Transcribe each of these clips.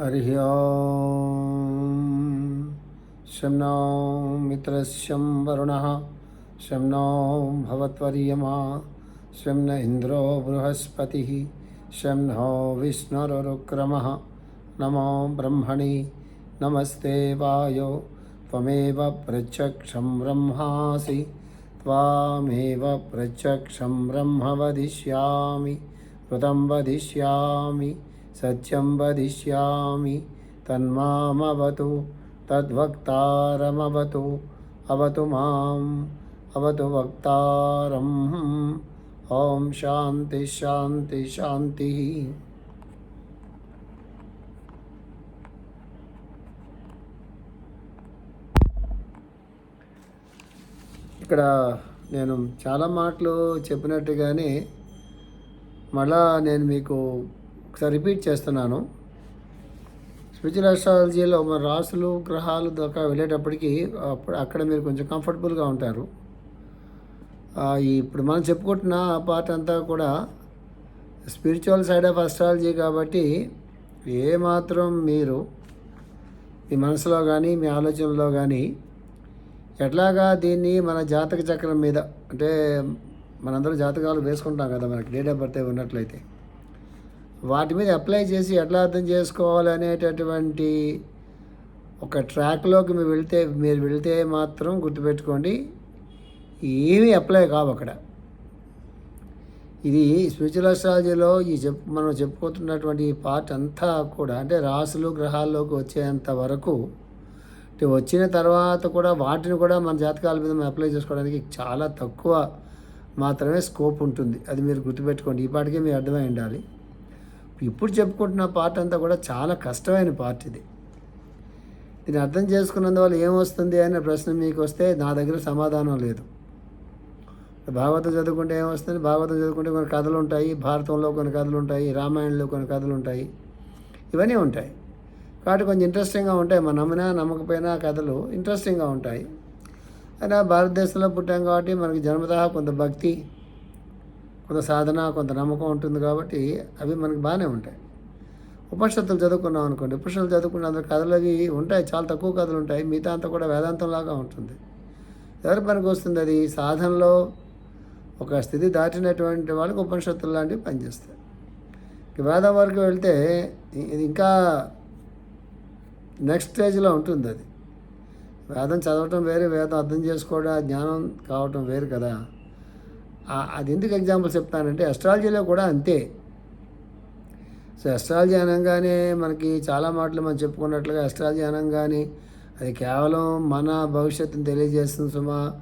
हरिः ॐ शं नो मित्रस्यं वरुणः शं नो भवत्वर्यमा शं न इन्द्रो नो नमो ब्रह्मणि, नमस्ते वायो, त्वमेव प्रत्यक्षं ब्रह्मासि, त्वामेव प्रत्यक्षं ब्रह्म वदिष्यामि, कृतं वदिष्यामि। సత్యం వదిష్యామి తన్మామవతు తద్వక్తారమవతు అవతు మాం అవతు వక్తారం. ఓం శాంతి శాంతి శాంతి. ఇక్కడ నేను చాలా మాటలు చెప్పినట్టుగానే మళ్ళా నేను మీకు ఒకసారి రిపీట్ చేస్తున్నాను. స్పిరిచువల్ అస్ట్రాలజీలో మన రాసులు గ్రహాలు దాకా వెళ్ళేటప్పటికి అప్పుడు అక్కడ మీరు కొంచెం కంఫర్టబుల్గా ఉంటారు. ఇప్పుడు మనం చెప్పుకుంటున్న ఆ పార్ట్ అంతా కూడా స్పిరిచువల్ సైడ్ ఆఫ్ అస్ట్రాలజీ కాబట్టి ఏమాత్రం మీరు మీ మనసులో కానీ మీ ఆలోచనలో కానీ ఎట్లాగా దీన్ని మన జాతక చక్రం మీద అంటే మనందరూ జాతకాలు వేసుకుంటాం కదా మనకి. డేట్ ఆఫ్ బర్త్ ఉన్నట్లయితే వాటి మీద అప్లై చేసి ఎట్లా అర్థం చేసుకోవాలి అనేటటువంటి ఒక ట్రాక్లోకి మీరు వెళ్తే మీరు వెళ్తే మాత్రం గుర్తుపెట్టుకోండి ఏమీ అప్లై కావు అక్కడ. ఇది స్పిరిచువల్ అస్ట్రాలజీలో ఈ చెప్ మనం చెప్పుకుంటున్నటువంటి ఈ పార్ట్ అంతా కూడా అంటే రాసులు గ్రహాల్లోకి వచ్చేంత వరకు వచ్చిన తర్వాత కూడా వాటిని కూడా మన జాతకాల మీద మనం అప్లై చేసుకోవడానికి చాలా తక్కువ మాత్రమే స్కోప్ ఉంటుంది. అది మీరు గుర్తుపెట్టుకోండి. ఈ పాటికే మీరు అర్థమై ఉండాలి. ఇప్పుడు చెప్పుకుంటున్న పార్ట్ అంతా కూడా చాలా కష్టమైన పార్ట్ ఇది. దీన్ని అర్థం చేసుకున్నందువల్ల ఏమొస్తుంది అనే ప్రశ్న మీకు వస్తే నా దగ్గర సమాధానం లేదు. భాగవతం చదువుకుంటే ఏమొస్తుంది? భాగవతం చదువుకుంటే కొన్ని కథలు ఉంటాయి భారతంలో కొన్ని కథలు ఉంటాయి రామాయణంలో కొన్ని కథలు ఉంటాయి ఇవన్నీ ఉంటాయి. కాబట్టి కొంచెం ఇంట్రెస్టింగ్గా ఉంటాయి. మనం నమ్మినా నమ్మకపోయినా కథలు ఇంట్రెస్టింగ్గా ఉంటాయి. అయినా భారతదేశంలో పుట్టాం కాబట్టి మనకి జన్మతహా కొంత భక్తి కొంత సాధన కొంత నమ్మకం ఉంటుంది కాబట్టి అవి మనకి బాగానే ఉంటాయి. ఉపనిషత్తులు చదువుకున్నాం అనుకోండి ఉపనిషత్తులు చదువుకున్న అందరు కథలు అవి ఉంటాయి చాలా తక్కువ కథలు ఉంటాయి మిగతా అంతా కూడా వేదాంతంలాగా ఉంటుంది. ఎవరి పనికి వస్తుంది అది? సాధనలో ఒక స్థితి దాటినటువంటి వాళ్ళకి ఉపనిషత్తులు లాంటివి పనిచేస్తాయి. వేదం వరకు వెళ్తే ఇది ఇంకా నెక్స్ట్ స్టేజ్లో ఉంటుంది అది. వేదం చదవటం వేరే వేదం అర్థం చేసుకోవడం జ్ఞానం కావటం వేరు కదా. అది ఎందుకు ఎగ్జాంపుల్ చెప్తానంటే అస్ట్రాలజీలో కూడా అంతే. సో అస్ట్రాలజీ అనగానే మనకి చాలా మాటలు మనం చెప్పుకున్నట్లుగా అస్ట్రాలజీ అనగానే అది కేవలం మన భవిష్యత్తుని తెలియజేస్తుంది సుమా.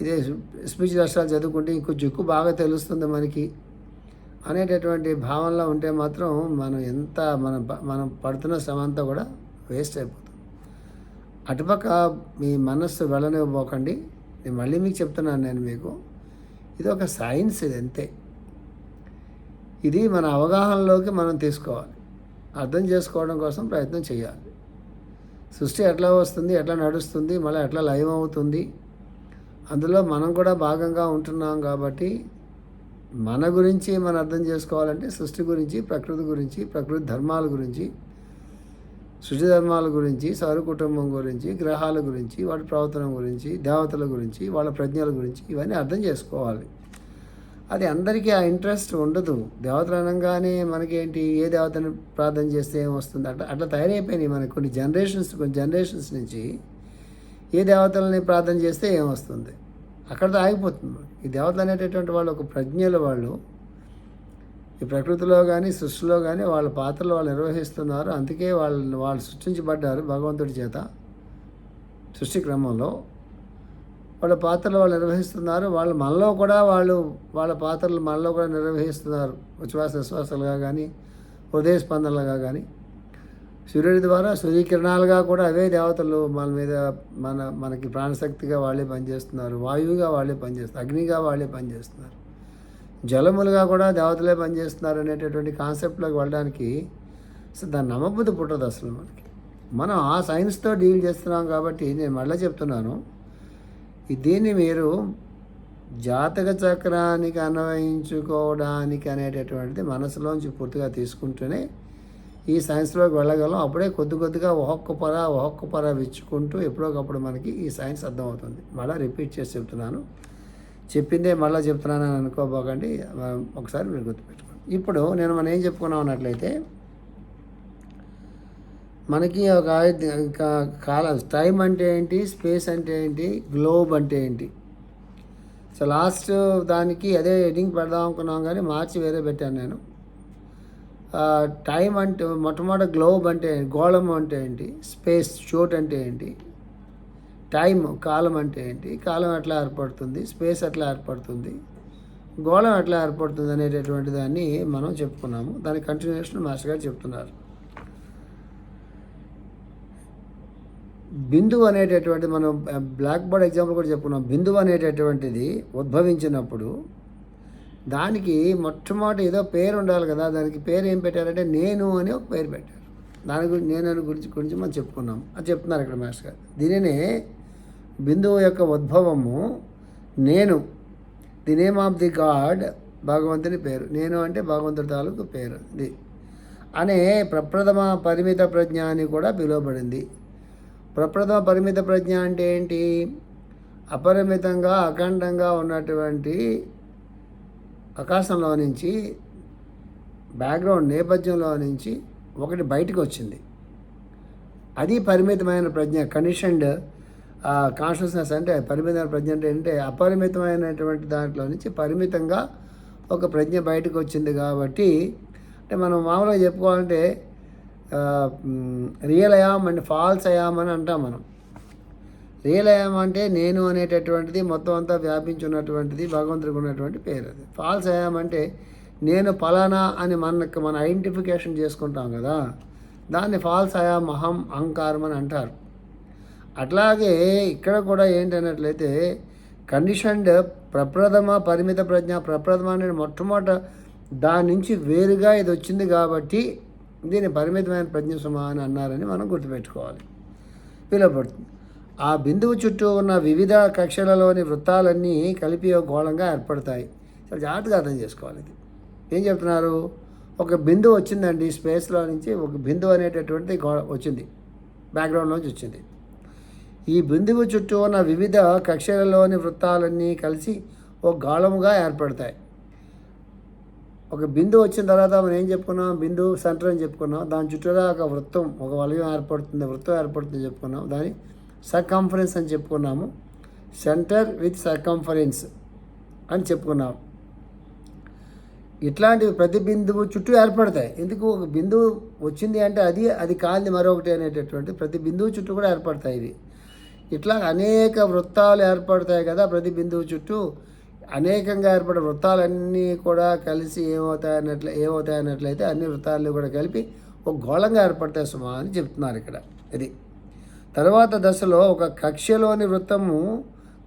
ఇదే స్పీచ్ అస్ట్రాలజీ చదువుకుంటే ఇంకొంచెం ఎక్కువ బాగా తెలుస్తుంది మనకి. అనేటటువంటి భావనలో ఉంటే మాత్రం మనం ఎంత మనం మనం పడుతున్న శ్రమ అంతా కూడా వేస్ట్ అయిపోతుంది. అటుపక్క మీ మనస్సు వెళ్ళనివ్వబోకండి నేను మళ్ళీ మీకు చెప్తున్నాను నేను మీకు. ఇది ఒక సైన్స్ ఇది అంతే ఇది మన అవగాహనలోకి మనం తీసుకోవాలి. అర్థం చేసుకోవడం కోసం ప్రయత్నం చేయాలి. సృష్టి ఎట్లా వస్తుంది ఎట్లా నడుస్తుంది మళ్ళీ ఎట్లా లయం అవుతుంది అందులో మనం కూడా భాగంగా ఉంటున్నాం కాబట్టి మన గురించి మనం అర్థం చేసుకోవాలంటే సృష్టి గురించి ప్రకృతి గురించి ప్రకృతి ధర్మాల గురించి సృష్టి గురించి సౌర కుటుంబం గురించి గ్రహాల గురించి వాటి ప్రవర్తన గురించి దేవతల గురించి వాళ్ళ ప్రజ్ఞల గురించి ఇవన్నీ అర్థం చేసుకోవాలి. అది అందరికీ ఆ ఇంట్రెస్ట్ ఉండదు. దేవతలు అనగానే మనకేంటి ఏ దేవతని ప్రార్థన చేస్తే ఏమొస్తుంది అట్లా అట్లా తయారైపోయినాయి మనకి కొన్ని జనరేషన్స్ కొన్ని జనరేషన్స్ నుంచి. ఏ దేవతలని ప్రార్థన చేస్తే ఏమొస్తుంది? అక్కడితో ఆగిపోతుంది ఈ దేవతలు అనేటటువంటి వాళ్ళు ఒక ప్రజ్ఞల వాళ్ళు. ఈ ప్రకృతిలో కానీ సృష్టిలో కానీ వాళ్ళ పాత్రలు వాళ్ళు నిర్వహిస్తున్నారు. అందుకే వాళ్ళు వాళ్ళు సృష్టించబడ్డారు భగవంతుడి చేత సృష్టి క్రమంలో. వాళ్ళ పాత్రలు వాళ్ళు నిర్వహిస్తున్నారు. వాళ్ళు మనలో కూడా వాళ్ళు వాళ్ళ పాత్రలు మనలో కూడా నిర్వహిస్తున్నారు. ఉచ్ఛ్వాస నిశ్వాసాలుగా కానీ హృదయ స్పందనలుగా కానీ సూర్యుడి ద్వారా సూర్యకిరణాలుగా కూడా అవే దేవతలు మన మీద మన మనకి ప్రాణశక్తిగా వాళ్ళే పనిచేస్తున్నారు. వాయువుగా వాళ్ళే పనిచేస్తారు అగ్నిగా వాళ్ళే పనిచేస్తున్నారు. జలములుగా కూడా దేవతలే పనిచేస్తున్నారు అనేటటువంటి కాన్సెప్ట్లోకి వెళ్ళడానికి అసలు దాన్ని నమ్మబుద్ధి పుట్టదు అసలు మనకి. మనం ఆ సైన్స్తో డీల్ చేస్తున్నాం కాబట్టి నేను మళ్ళీ చెప్తున్నాను. దీన్ని మీరు జాతక చక్రానికి అన్వయించుకోవడానికి అనేటటువంటిది మనసులోంచి పూర్తిగా తీసుకుంటూనే ఈ సైన్స్లోకి వెళ్ళగలం. అప్పుడే కొద్ది కొద్దిగా ఒక్కొక్క పొర ఒక్కొక్క పొర విచ్చుకుంటూ ఎప్పుడోకప్పుడు మనకి ఈ సైన్స్ అర్థమవుతుంది. మళ్ళీ రిపీట్ చేసి చెప్తున్నాను. చెప్పిందే మళ్ళీ చెప్తున్నానని అనుకోబోకండి ఒకసారి మీరు గుర్తుపెట్టుకోండి. ఇప్పుడు నేను మనం ఏం చెప్పుకున్నాం అన్నట్లయితే మనకి ఒక కాలం టైం అంటే ఏంటి స్పేస్ అంటే ఏంటి గ్లోబ్ అంటే ఏంటి. సో లాస్ట్ దానికి అదే ఎడింగ్ పెడదాం అనుకున్నాం కానీ మార్చి వేరే పెట్టాను నేను. టైం అంటే మొట్టమొదటి గ్లోబ్ అంటే గోళం అంటే ఏంటి స్పేస్ షోట్ అంటే ఏంటి టైం కాలం అంటే ఏంటి? కాలం ఎట్లా ఏర్పడుతుంది? స్పేస్ ఎట్లా ఏర్పడుతుంది? గోళం ఎట్లా ఏర్పడుతుంది అనేటటువంటి దాన్ని మనం చెప్పుకున్నాము. దాని కంటిన్యూషన్ మాస్టర్ గారు చెప్తున్నారు. బిందువు అనేటటువంటి మనం బ్లాక్ బోర్డ్ ఎగ్జాంపుల్ కూడా చెప్పుకున్నాం. బిందువు అనేటటువంటిది ఉద్భవించినప్పుడు దానికి మొట్టమొదటి ఏదో పేరు ఉండాలి కదా. దానికి పేరు ఏం పెట్టారంటే నేను అని ఒక పేరు పెట్టారు. దాని గురించి నేను అని గురించి గురించి మనం చెప్పుకున్నాం. అది చెప్తున్నారు ఇక్కడ మాస్టర్ గారు. దీనినే బిందువు యొక్క ఉద్భవము నేను. The name of the God భగవంతుని పేరు. నేను అంటే భగవంతుడి తాలూకు పేరు ఇది అనే ప్రప్రథమ పరిమిత ప్రజ్ఞ అని కూడా పిలువబడింది. ప్రప్రథమ పరిమిత ప్రజ్ఞ అంటే ఏంటి? అపరిమితంగా అఖండంగా ఉన్నటువంటి ఆకాశంలో నుంచి బ్యాక్గ్రౌండ్ నేపథ్యంలో నుంచి ఒకటి బయటకు వచ్చింది అది పరిమితమైన ప్రజ్ఞ. కండిషన్డ్ కాన్షియస్నెస్ అంటే పరిమితమైన ప్రజ్ఞ అంటే ఏంటంటే అపరిమితమైనటువంటి దాంట్లో నుంచి పరిమితంగా ఒక ప్రజ్ఞ బయటకు వచ్చింది కాబట్టి అంటే మనం మామూలుగా చెప్పుకోవాలంటే real I am and false I am అని అంటాం మనం. రియల్ అయామ్ అంటే నేను అనేటటువంటిది మొత్తం అంతా వ్యాపించి ఉన్నటువంటిది భగవంతుడికి ఉన్నటువంటి పేరు అది. ఫాల్స్ అయామ్ అంటే నేను ఫలానా అని మనకు మన ఐడెంటిఫికేషన్ చేసుకుంటాం కదా. దాన్ని ఫాల్స్ అయామ్ అహం అహంకారం అని అంటారు. అట్లాగే ఇక్కడ కూడా ఏంటన్నట్లయితే కండిషన్డ్ ప్రప్రథమ పరిమిత ప్రజ్ఞ ప్రప్రథమ అనేది మొట్టమొదట దాని నుంచి వేరుగా ఇది వచ్చింది కాబట్టి దీన్ని పరిమితమైన ప్రజ్ఞ సుమ అని అన్నారని మనం గుర్తుపెట్టుకోవాలి. పిలువబడుతుంది. ఆ బిందువు చుట్టూ ఉన్న వివిధ కక్షలలోని వృత్తాలన్నీ కలిపి ఒక గోళంగా ఏర్పడతాయి. చాలా జాగ్రత్తగా అర్థం చేసుకోవాలి ఇది. ఏం చెప్తున్నారు? ఒక బిందువు వచ్చిందండి స్పేస్లో నుంచి ఒక బిందువు అనేటటువంటిది గో వచ్చింది. బ్యాక్గ్రౌండ్లోంచి వచ్చింది. ఈ బిందువు చుట్టూ ఉన్న వివిధ కక్షలలోని వృత్తాలన్నీ కలిసి ఒక గాళముగా ఏర్పడతాయి. ఒక బిందువు వచ్చిన తర్వాత మనం ఏం చెప్పుకున్నాం? బిందువు సెంటర్ అని చెప్పుకున్నాం. దాని చుట్టూరా ఒక వృత్తం ఒక వలయం ఏర్పడుతుంది. వృత్తం ఏర్పడుతుంది చెప్పుకున్నాం. దాని సర్కంఫరెన్స్ అని చెప్పుకున్నాము. సెంటర్ విత్ సర్కంఫరెన్స్ అని చెప్పుకున్నాం. ఇట్లాంటివి ప్రతి బిందువు చుట్టూ ఏర్పడతాయి. ఎందుకు? ఒక బిందువు వచ్చింది అంటే అది అది కాదు మరొకటి అనేటటువంటి ప్రతి బిందువు చుట్టూ కూడా ఏర్పడతాయి ఇవి. ఇట్లా అనేక వృత్తాలు ఏర్పడతాయి కదా ప్రతి బిందువు చుట్టూ. అనేకంగా ఏర్పడే వృత్తాలన్నీ కూడా కలిసి ఏమవుతాయన్నట్లు ఏమవుతాయన్నట్లయితే అన్ని వృత్తాలు కూడా కలిపి ఒక గోళంగా ఏర్పడతాయి సుమా అని చెప్తున్నారు ఇక్కడ. ఇది తర్వాత దశలో ఒక కక్షలోని వృత్తము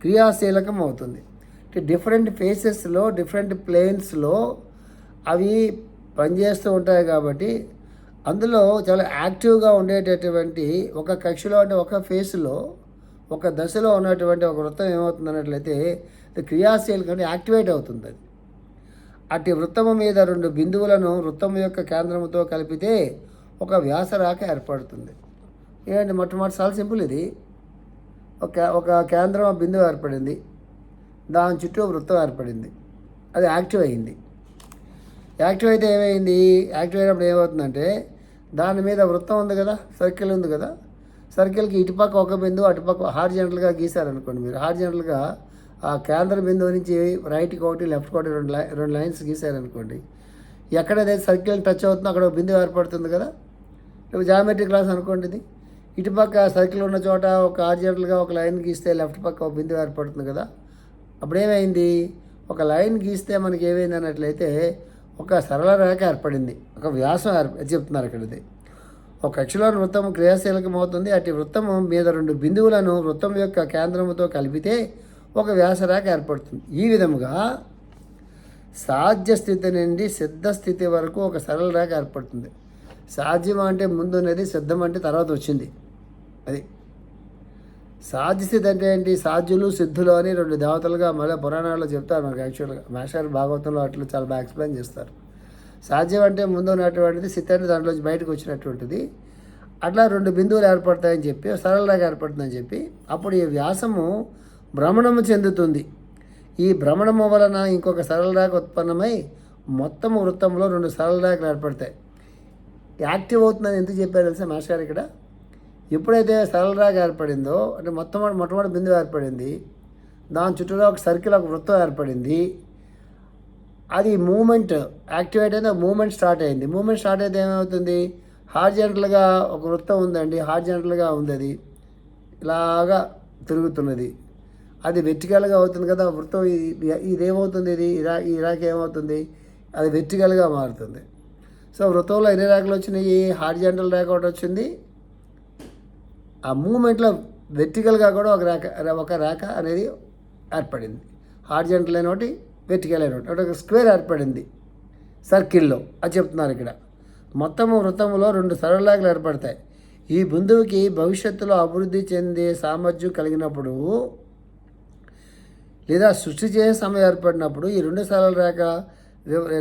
క్రియాశీలకం అవుతుంది. అంటే డిఫరెంట్ ఫేసెస్లో డిఫరెంట్ ప్లేన్స్లో అవి పనిచేస్తూ ఉంటాయి కాబట్టి అందులో చాలా యాక్టివ్గా ఉండేటటువంటి ఒక కక్షలో అంటే ఒక ఫేస్లో ఒక దశలో ఉన్నటువంటి ఒక వృత్తం ఏమవుతుంది అన్నట్లయితే క్రియాశీల కంటే యాక్టివేట్ అవుతుంది అది. అట్టి వృత్తము మీద రెండు బిందువులను వృత్తం యొక్క కేంద్రముతో కలిపితే ఒక వ్యాసరాక ఏర్పడుతుంది. ఏంటంటే మొట్టమొదటి చాలా సింపుల్ ఇది. ఒక ఒక కేంద్రం బిందువు ఏర్పడింది. దాని చుట్టూ వృత్తం ఏర్పడింది. అది యాక్టివ్ అయింది. యాక్టివ్ అయితే ఏమైంది? యాక్టివ్ అయినప్పుడు ఏమవుతుందంటే దాని మీద వృత్తం ఉంది కదా సర్కిల్ ఉంది కదా సర్కిల్కి ఇటుపక్క ఒక బిందువు అటుపక్క హార్జెంటల్గా గీశారనుకోండి మీరు. హార్జెంటల్గా ఆ కేంద్ర బిందువు నుంచి రైట్కి ఒకటి లెఫ్ట్కి ఒకటి రెండు లై రెండు లైన్స్ గీశారనుకోండి. ఎక్కడైతే సర్కిల్ టచ్ అవుతుందో అక్కడ ఒక బిందువు ఏర్పడుతుంది కదా? ఇప్పుడు జామెట్రీ క్లాస్ అనుకోండి ఇది. ఇటుపక్క సర్కిల్ ఉన్న చోట ఒక హార్జెంటల్గా ఒక లైన్ గీస్తే లెఫ్ట్ పక్క ఒక బిందువు ఏర్పడుతుంది కదా? అప్పుడు ఏమైంది? ఒక లైన్ గీస్తే మనకి ఏమైంది అన్నట్లయితే ఒక సరళ రేఖ ఏర్పడింది. ఒక వ్యాసం ఏర్ప చెప్తున్నారు ఇక్కడ ఇది. ఒక కక్షలోని వృత్తం క్రియాశీలకం అవుతుంది అటు వృత్తం మీద రెండు బిందువులను వృత్తం యొక్క కేంద్రముతో కలిపితే ఒక వ్యాసరేఖ ఏర్పడుతుంది. ఈ విధముగా సాధ్య స్థితి నుండి సిద్ధ స్థితి వరకు ఒక సరళ రేఖ ఏర్పడుతుంది. సాధ్యం అంటే ముందు ఉన్నది సిద్ధం అంటే తర్వాత వచ్చింది. అది సాధ్య స్థితి అంటే ఏంటి? సాధ్యులు సిద్ధులు అని రెండు దేవతలుగా మళ్ళీ పురాణాల్లో చెప్తారు మనకు యాక్చువల్గా. మేషారు భాగవతంలో అట్లా చాలా బాగా ఎక్స్ప్లెయిన్ చేస్తారు. సాధ్యం అంటే ముందు ఉన్నటువంటిది సిత్ దాంట్లోంచి బయటకు వచ్చినటువంటిది. అట్లా రెండు బిందువులు ఏర్పడతాయని చెప్పి సరళ ఏర్పడుతుందని చెప్పి అప్పుడు ఈ వ్యాసము భ్రమణము చెందుతుంది. ఈ భ్రమణము వలన ఇంకొక సరళ ఉత్పన్నమై మొత్తం వృత్తంలో రెండు సరళ ఏర్పడతాయి. యాక్టివ్ అవుతుందని ఎందుకు చెప్పారు తెలుసా మాస్టర్ గారు ఇక్కడ? ఎప్పుడైతే సరళ ఏర్పడిందో అంటే మొత్తం మొట్టమొదటి బిందువు ఏర్పడింది దాని చుట్టూలో ఒక సర్కిల్ ఒక వృత్తం ఏర్పడింది. అది మూమెంట్ యాక్టివేట్ అయింది మూమెంట్ స్టార్ట్ అయింది. మూమెంట్ స్టార్ట్ అయితే ఏమవుతుంది? హార్జెంటల్గా ఒక వృత్తం ఉందండి హార్జెంటల్గా ఉంది అది ఇలాగా తిరుగుతున్నది. అది వెర్టికల్గా అవుతుంది కదా వృత్తం ఇది- ఇది ఏమవుతుంది ఇది? ఇరా ఈ ఇరాక్ ఏమవుతుంది? అది వెర్టికల్గా మారుతుంది. సో వృత్తంలో ఎన్ని రేఖలు వచ్చినాయి? హార్జెంటల్ రేఖ ఒకటి వచ్చింది. ఆ మూమెంట్లో వెర్టికల్గా కూడా ఒక రేఖ ఒక రేఖ అనేది ఏర్పడింది. హార్జెంటల్ అయిన ఒకటి వెర్టికల్ అయిన ఒకటి ఒక స్క్వేర్ ఏర్పడింది సర్కిల్లో. అది చెప్తున్నారు ఇక్కడ. మొత్తము వృత్తములో రెండు సరళ ఏర్పడతాయి. ఈ బిందువుకి భవిష్యత్తులో అభివృద్ధి చెందే సామర్థ్యం కలిగినప్పుడు లేదా సృష్టి చేసే సమయం ఏర్పడినప్పుడు ఈ రెండు సరళ రేఖ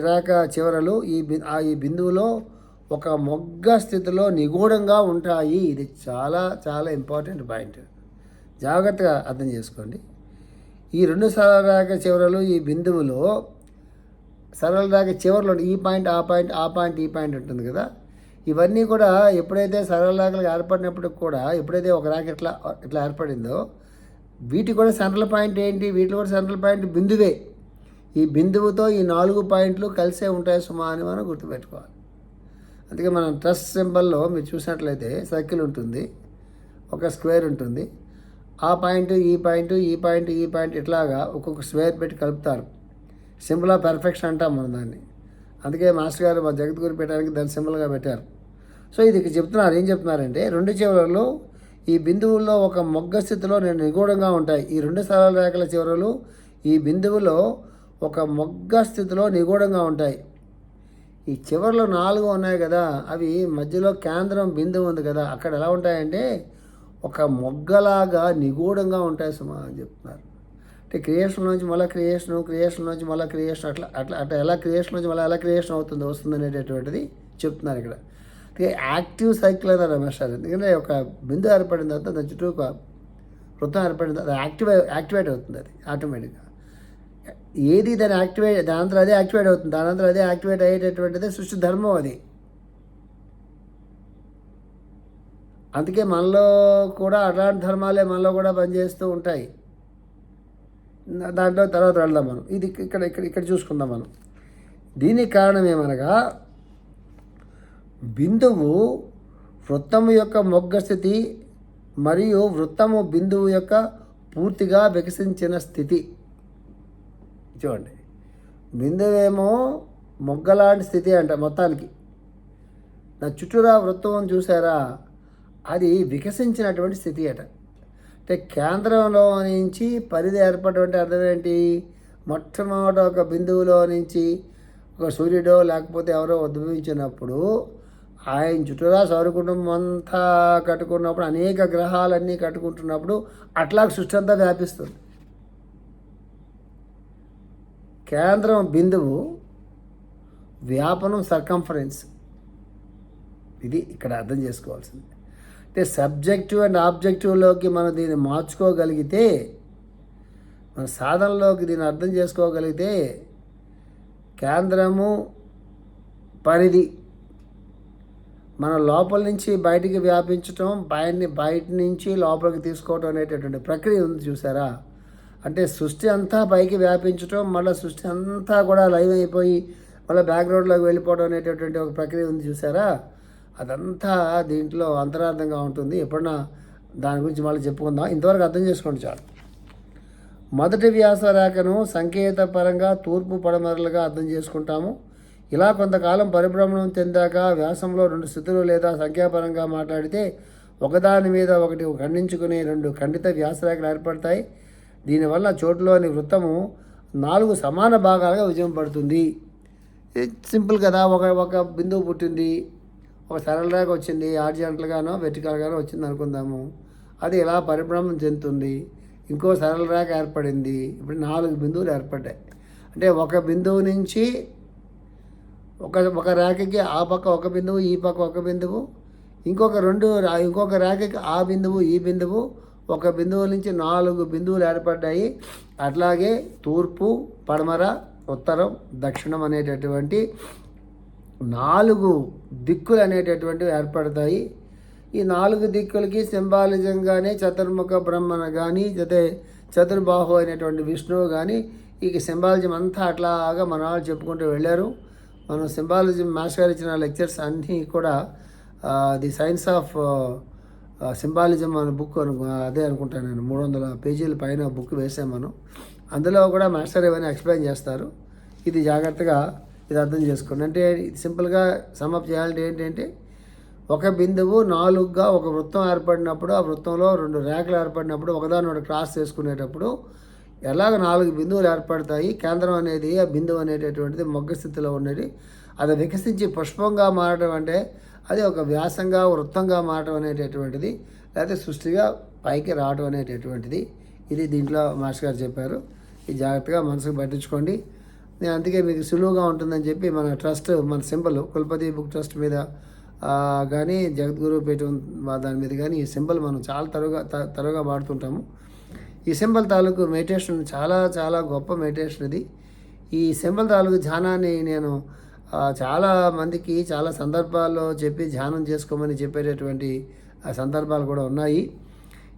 రేఖ చివరలు ఈ ఆ ఈ బిందువులో ఒక మొగ్గ స్థితిలో నిగూఢంగా ఉంటాయి. ఇది చాలా చాలా ఇంపార్టెంట్ పాయింట్ జాగ్రత్తగా అర్థం చేసుకోండి. ఈ రెండు సరళరేఖ చివరలు ఈ బిందువులో సరళరేఖ చివరిలో ఈ పాయింట్ ఆ పాయింట్ ఆ పాయింట్ ఈ పాయింట్ ఉంటుంది కదా. ఇవన్నీ కూడా ఎప్పుడైతే సరళరేఖలు ఏర్పడినప్పుడు కూడా ఎప్పుడైతే ఒక రేఖ ఇట్లా ఇట్లా ఏర్పడిందో వీటి కూడా సెంట్రల్ పాయింట్ ఏంటి? వీటిలో కూడా సెంట్రల్ పాయింట్ బిందువే. ఈ బిందువుతో ఈ నాలుగు పాయింట్లు కలిసే ఉంటాయి సుమా అని మనం గుర్తుపెట్టుకోవాలి. అందుకే మనం ట్రస్ట్ సింబల్లో మీరు చూసినట్లయితే సర్కిల్ ఉంటుంది ఒక స్క్వేర్ ఉంటుంది. ఆ పాయింట్ ఈ పాయింట్ ఈ పాయింట్ ఈ పాయింట్ ఇట్లాగా ఒక్కొక్క స్వేర్ పెట్టి కలుపుతారు. సింపుల్ ఆఫ్ పెర్ఫెక్షన్ అంటాం మనం దాన్ని. అందుకే మాస్టర్ గారు మా జగద్గురు పెట్టడానికి దాన్ని సింపుల్గా పెట్టారు. సో ఇది చెప్తున్నారు. ఏం చెప్తున్నారంటే రెండు చివరలు ఈ బిందువుల్లో ఒక మొగ్గ స్థితిలో నేను నిగూఢంగా ఉంటాయి. ఈ రెండు సరళ రేఖల చివరలు ఈ బిందువులో ఒక మొగ్గ స్థితిలో నిగూఢంగా ఉంటాయి. ఈ చివర్లో నాలుగు ఉన్నాయి కదా అవి మధ్యలో కేంద్రం బిందువు ఉంది కదా అక్కడ ఎలా ఉంటాయంటే ఒక మొగ్గలాగా నిగూఢంగా ఉంటాయి సుమా అని చెప్తున్నారు. అంటే క్రియేషన్ నుంచి మళ్ళీ క్రియేషన్ క్రియేషన్ నుంచి మళ్ళీ క్రియేషన్ అట్లా అట్లా అట్లా ఎలా క్రియేషన్ నుంచి మళ్ళీ ఎలా క్రియేషన్ అవుతుంది వస్తుంది అనేటటువంటిది చెప్తున్నారు ఇక్కడ. యాక్టివ్ సైకిల్ అన్నారు రమేష్ సార్ ఎందుకంటే ఒక బిందు ఏర్పడిన తర్వాత దాని చుట్టూ ఒక వృత్తం ఏర్పడిన తర్వాత అది యాక్టివే యాక్టివేట్ అవుతుంది అది ఆటోమేటిక్గా. ఏది దాని యాక్టివేట్ దాని అంతా అదే యాక్టివేట్ అవుతుంది దాని అంతా అదే యాక్టివేట్ అయ్యేటటువంటిది సృష్టి ధర్మం అది. అందుకే మనలో కూడా అలాంటి ధర్మాలే మనలో కూడా పనిచేస్తూ ఉంటాయి. దాంట్లో తర్వాత వెళ్దాం మనం. ఇది ఇక్కడ ఇక్కడ ఇక్కడ చూసుకుందాం మనం. దీనికి కారణం ఏమనగా బిందువు వృత్తము యొక్క మొగ్గ స్థితి మరియు వృత్తము బిందువు యొక్క పూర్తిగా వికసించిన స్థితి. చూడండి. బిందువేమో మొగ్గలాంటి స్థితి అంట మొత్తానికి. నా చుట్టూరా వృత్తం చూసారా? అది వికసించినటువంటి స్థితి అట. అంటే కేంద్రంలో నుంచి పరిధి ఏర్పడటువంటి అర్థం ఏంటి? మొట్టమొదట ఒక బిందువులో నుంచి ఒక సూర్యుడో లేకపోతే ఎవరో ఉద్భవించినప్పుడు ఆయన చుట్టూరా సౌరకుటుంబం అంతా కట్టుకున్నప్పుడు అనేక గ్రహాలన్నీ కట్టుకుంటున్నప్పుడు అట్లా సృష్టి అంతా వ్యాపిస్తుంది. కేంద్రం బిందువు వ్యాపనం సర్కంఫరెన్స్ ఇది ఇక్కడ అర్థం చేసుకోవాల్సింది. అంటే సబ్జెక్టివ్ అండ్ ఆబ్జెక్టివ్లోకి మనం దీన్ని మార్చుకోగలిగితే మన సాధనలోకి దీన్ని అర్థం చేసుకోగలిగితే కేంద్రము పరిధి మన లోపల నుంచి బయటికి వ్యాపించటం బయటని బయట నుంచి లోపలికి తీసుకోవటం అనేటటువంటి ప్రక్రియ ఉంది చూసారా? అంటే సృష్టి అంతా పైకి వ్యాపించటం మళ్ళీ సృష్టి అంతా కూడా లైవ్ అయిపోయి మళ్ళీ బ్యాక్గ్రౌండ్లోకి వెళ్ళిపోవడం అనేటటువంటి ఒక ప్రక్రియ ఉంది చూసారా? అదంతా దీంట్లో అంతరార్థంగా ఉంటుంది. ఎప్పుడన్నా దాని గురించి మళ్ళీ చెప్పుకుందాం. ఇంతవరకు అర్థం చేసుకోండి చాలు. మొదటి వ్యాస రేఖను సంకేతపరంగా తూర్పు పడమరలుగా అర్థం చేసుకుంటాము. ఇలా కొంతకాలం పరిభ్రమణం చెందాక వ్యాసంలో రెండు స్థితులు లేదా సంఖ్యాపరంగా మాట్లాడితే ఒకదాని మీద ఒకటి ఖండించుకునే రెండు ఖండిత వ్యాసరేఖలు ఏర్పడతాయి. దీనివల్ల చోటులోని వృత్తము నాలుగు సమాన భాగాలుగా విజయం పడుతుంది సింపుల్ కదా. ఒక ఒక బిందువు పుట్టింది. ఒక సరళ రేఖ వచ్చింది ఆర్జెంటల్గానో వెర్టికల్గానో వచ్చింది అనుకుందాము. అది ఇలా పరిభ్రమం చెందుతుంది? ఇంకో సరళ రేఖ ఏర్పడింది. ఇప్పుడు నాలుగు బిందువులు ఏర్పడ్డాయి. అంటే ఒక బిందువు నుంచి ఒక ఒక రేఖకి ఆ పక్క ఒక బిందువు ఈ పక్క ఒక బిందువు ఇంకొక రెండు ఇంకొక రేఖకి ఆ బిందువు ఈ బిందువు ఒక బిందువు నుంచి నాలుగు బిందువులు ఏర్పడ్డాయి. అట్లాగే తూర్పు పడమర ఉత్తరం దక్షిణం అనేటటువంటి నాలుగు దిక్కులు అనేటటువంటివి ఏర్పడతాయి. ఈ నాలుగు దిక్కులకి సింబాలిజంగానే చతుర్ముఖ బ్రహ్మను కానీ లేదా చతుర్బాహు అనేటువంటి విష్ణువు కానీ ఈ సింబాలిజం అంతా అట్లాగా మన వాళ్ళు చెప్పుకుంటూ వెళ్ళారు. మనం సింబాలిజం మాస్టర్ ఇచ్చిన లెక్చర్స్ అన్నీ కూడా ది సైన్స్ ఆఫ్ సింబాలిజం అనే బుక్ అను అదే అనుకుంటాను నేను మూడు వందల పేజీల పైన బుక్ వేసాం మనం. అందులో కూడా మాస్టర్ ఇవన్నీ ఎక్స్ప్లెయిన్ చేస్తారు. ఇది జాగ్రత్తగా ఇది అర్థం చేసుకోండి. అంటే సింపుల్గా సమప్ చేయాలంటే ఏంటంటే ఒక బిందువు నాలుగుగా ఒక వృత్తం ఏర్పడినప్పుడు ఆ వృత్తంలో రెండు రేఖలు ఏర్పడినప్పుడు ఒకదాని ఒకటి క్రాస్ చేసుకునేటప్పుడు ఎలాగ నాలుగు బిందువులు ఏర్పడతాయి కేంద్రం అనేది ఆ బిందువు అనేటటువంటిది మొగ్గ స్థితిలో ఉన్నది. అది వికసించి పుష్పంగా మారడం అంటే అది ఒక వ్యాసంగా వృత్తంగా మారడం అనేటటువంటిది లేకపోతే సృష్టిగా పైకి రావడం అనేటటువంటిది. ఇది దీంట్లో మాస్టర్ గారు చెప్పారు. ఇది జాగ్రత్తగా మనసుకు పట్టించుకోండి. నేను అందుకే మీకు సులువుగా ఉంటుందని చెప్పి మన ట్రస్ట్ మన సింబల్ కులపతి బుక్ ట్రస్ట్ మీద కానీ జగద్గురు పీఠం దాని మీద కానీ ఈ సింబల్ మనం చాలా తరువుగా త- తరువుగా వాడుతుంటాము. ఈ సింబల్ తాలూకు మెడిటేషన్ చాలా చాలా గొప్ప మెడిటేషన్ ఇది. ఈ సింబల్ తాలూకు ధ్యానాన్ని నేను చాలా మందికి చాలా సందర్భాల్లో చెప్పి ధ్యానం చేసుకోమని చెప్పేటటువంటి సందర్భాలు కూడా ఉన్నాయి.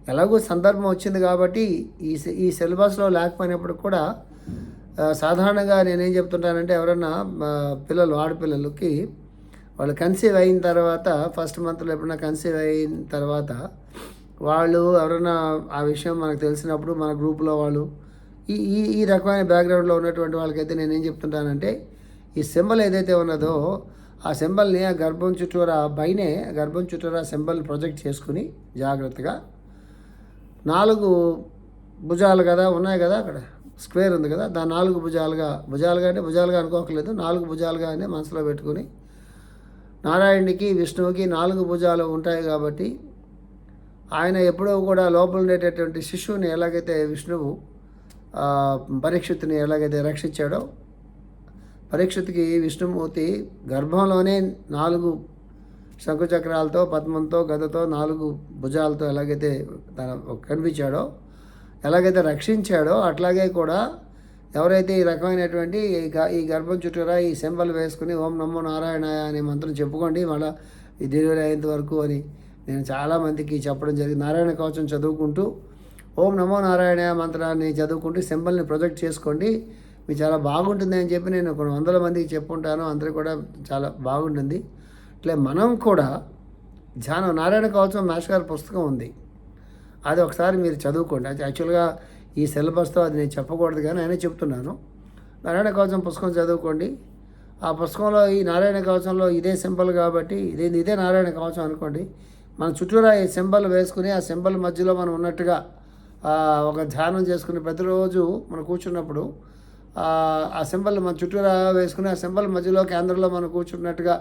ఎలాగో సందర్భం వచ్చింది కాబట్టి ఈ ఈ సిలబస్లో లేకపోయినప్పుడు కూడా సాధారణంగా నేనేం చెప్తుంటానంటే ఎవరన్నా పిల్లలు ఆడపిల్లలకి వాళ్ళు కన్సీవ్ అయిన తర్వాత ఫస్ట్ మంత్లో ఎప్పుడైనా కన్సీవ్ అయిన తర్వాత వాళ్ళు ఎవరైనా ఆ విషయం మనకు తెలిసినప్పుడు మన గ్రూప్లో వాళ్ళు ఈ ఈ ఈ రకమైన బ్యాక్గ్రౌండ్లో ఉన్నటువంటి వాళ్ళకైతే నేనేం చెప్తుంటానంటే ఈ సింబల్ ఏదైతే ఉన్నదో ఆ సింబల్ని ఆ గర్భం చుట్టూరా పైనే గర్భం చుట్టూరా సింబల్ ప్రొజెక్ట్ చేసుకుని జాగ్రత్తగా నాలుగు భుజాలు కదా ఉన్నాయి కదా అక్కడ? స్క్వేర్ ఉంది కదా దాని నాలుగు భుజాలుగా భుజాలుగా అంటే భుజాలుగా అనుకోకలేదు నాలుగు భుజాలుగానే మనసులో పెట్టుకుని నారాయణుడికి విష్ణువుకి నాలుగు భుజాలు ఉంటాయి కాబట్టి ఆయన ఎప్పుడూ కూడా లోపల ఉండేటటువంటి శిశువుని ఎలాగైతే విష్ణువు ఆ, ఎలాగైతే రక్షించాడో పరీక్షిత్కి విష్ణుమూర్తి గర్భంలోనే నాలుగు శంకుచక్రాలతో పద్మంతో గదతో నాలుగు భుజాలతో ఎలాగైతే తన కనిపించాడో ఎలాగైతే రక్షించాడో అట్లాగే కూడా ఎవరైతే ఈ రకమైనటువంటి ఈ గ- ఈ గర్భం చుట్టూరా ఈ సింబల్ వేసుకుని ఓం నమో నారాయణాయ అనే మంత్రం చెప్పుకోండి మళ్ళీ ఈ డెలివరీ అయ్యేంత వరకు అని నేను చాలామందికి చెప్పడం జరిగింది. నారాయణ కవచం చదువుకుంటూ ఓం నమో నారాయణ మంత్రాన్ని చదువుకుంటూ సింబల్ని ప్రొజెక్ట్ చేసుకోండి. మీకు చాలా బాగుంటుంది అని చెప్పి నేను కొన్ని వందల మందికి చెప్పుంటాను అందరికీ కూడా చాలా బాగుంటుంది. ఇట్లా మనం కూడా ధ్యానం నారాయణ కవచం మాస్టర్ గారి పుస్తకం ఉంది. అది ఒకసారి మీరు చదువుకోండి. అది యాక్చువల్గా ఈ సిలబస్తో అది నేను చెప్పకూడదు కానీ ఆయన చెప్తున్నాను. నారాయణ కవచం పుస్తకం చదువుకోండి. ఆ పుస్తకంలో ఈ నారాయణ కవచంలో ఇదే సింబల్ కాబట్టి ఇదే ఇదే నారాయణ కవచం అనుకోండి. మన చుట్టూరా ఈ సింబల్ వేసుకుని ఆ సింబల్ మధ్యలో మనం ఉన్నట్టుగా ఒక ధ్యానం చేసుకుని ప్రతిరోజు మనం కూర్చున్నప్పుడు ఆ సింబల్ మన చుట్టూరా వేసుకుని ఆ సింబల్ మధ్యలో కేంద్రంలో మనం కూర్చున్నట్టుగా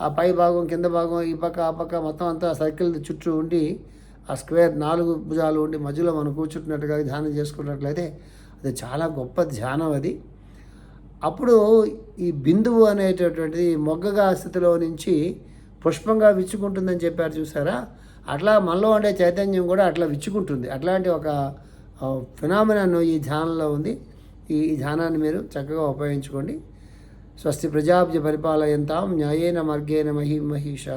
ఆ పై భాగం కింద భాగం ఈ పక్క ఆ పక్క మొత్తం అంతా సర్కిల్ చుట్టూ ఉండి ఆ స్క్వేర్ నాలుగు భుజాలు ఉండి మధ్యలో మనం కూర్చుంటున్నట్టుగా ధ్యానం చేసుకున్నట్లయితే అది చాలా గొప్ప ధ్యానం అది. అప్పుడు ఈ బిందువు అనేటటువంటిది మొగ్గగా స్థితిలో నుంచి పుష్పంగా విచ్చుకుంటుందని చెప్పారు చూసారా? అట్లా మనలో ఉండే చైతన్యం కూడా అట్లా విచ్చుకుంటుంది. అట్లాంటి ఒక ఫినామినాను ఈ ధ్యానంలో ఉంది. ఈ ధ్యానాన్ని మీరు చక్కగా ఉపయోగించుకోండి. స్వస్తి ప్రజాభ్య పరిపాలయంతాం న్యాయేన మార్గేణ మహి మహిషా.